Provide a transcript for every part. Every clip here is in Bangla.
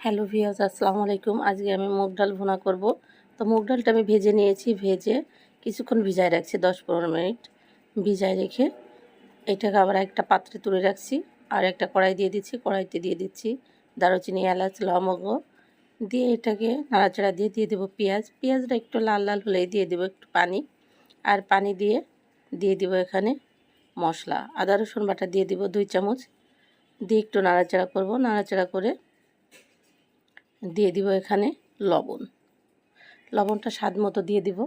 হ্যালো ভিয়াস আসসালামু আলাইকুম। আজকে আমি মুগ ডাল ভুনা করব। তো মুগ ডালটা আমি ভেজে নিয়েছি, ভেজে কিছুক্ষণ ভিজায় রাখছি, দশ পনেরো মিনিট ভিজায় রেখে এটাকে আবার একটা পাত্রে তুলে রাখছি আর একটা কড়াই দিয়ে দিচ্ছি। কড়াইতে দিয়ে দিচ্ছি দারুচিনি, এলাচ, লবঙ্গ। দিয়ে এটাকে নাড়াচাড়া দিয়ে দিয়ে দেবো পেঁয়াজ। পেঁয়াজটা একটু লাল লাল হলেই দিয়ে দেবো একটু পানি। আর পানি দিয়ে দিয়ে দেবো এখানে মশলা। আদা, রসুন বাটা দিয়ে দিব দুই চামচ। দিয়ে একটু নাড়াচাড়া করব। নাড়াচাড়া করে দিয়ে দিব এখানে লবণ। লবণটা স্বাদ মতো দিয়ে দিব।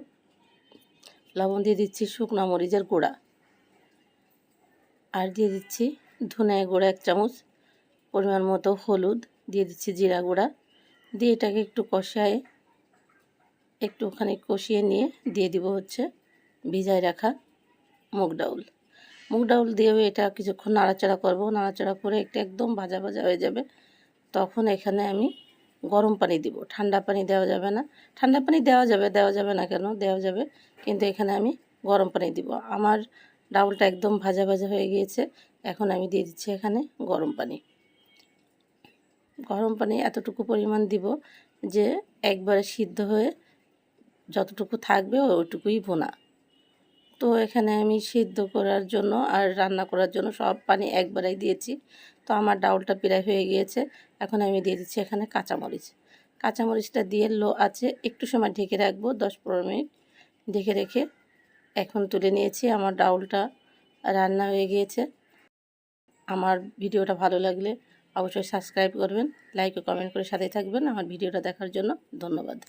লবণ দিয়ে দিচ্ছি শুকনো মরিচের গুঁড়া। আর দিয়ে দিচ্ছি ধনে গুঁড়া এক চামচ, পরিমাণ মতো হলুদ দিয়ে দিচ্ছি জিরা গুঁড়া। দিয়ে এটাকে একটু কষায়, একটুখানি কষিয়ে নিয়ে দিয়ে দিব হচ্ছে ভিজায় রাখা মুগ ডাউল। মুগ ডাউল দিয়েও এটা কিছুক্ষণ নাড়াচাড়া করব। নাড়াচাড়া করে একটা একদম ভাজা ভাজা হয়ে যাবে। তখন এখানে আমি গরম পানি দিব। ঠান্ডা পানি দেওয়া যাবে না। ঠান্ডা পানি দেওয়া যাবে দেওয়া যাবে না কেন? দেওয়া যাবে। কিন্তু এখানে আমি গরম পানি দিব। আমার ডাউলটা একদম ভাজা ভাজা হয়ে গিয়েছে। এখন আমি দিয়ে দিচ্ছি এখানে গরম পানি। গরম পানি এতটুকু পরিমাণ দিব যে একবারে সিদ্ধ হয়ে যতটুকু থাকবে ওইটুকুই ভোনা। তো এখানে আমি সিদ্ধ করার জন্য আর রান্না করার জন্য সব পানি একবারেই দিয়েছি। তো আমার ডাউলটা প্রায় হয়ে গিয়েছে। এখন আমি দিয়ে দিচ্ছি এখানে কাঁচামরিচ। কাঁচামরিচটা দিয়ে লো আছে একটু সময় ঢেকে রাখব, দশ পনেরো মিনিট ঢেকে রেখে এখন তুলে নিয়েছি। আমার ডাউলটা রান্না হয়ে গিয়েছে। আমার ভিডিওটা ভালো লাগলে অবশ্যই সাবস্ক্রাইব করবেন, লাইক ও কমেন্ট করে সাথে থাকবেন। আমার ভিডিওটা দেখার জন্য ধন্যবাদ।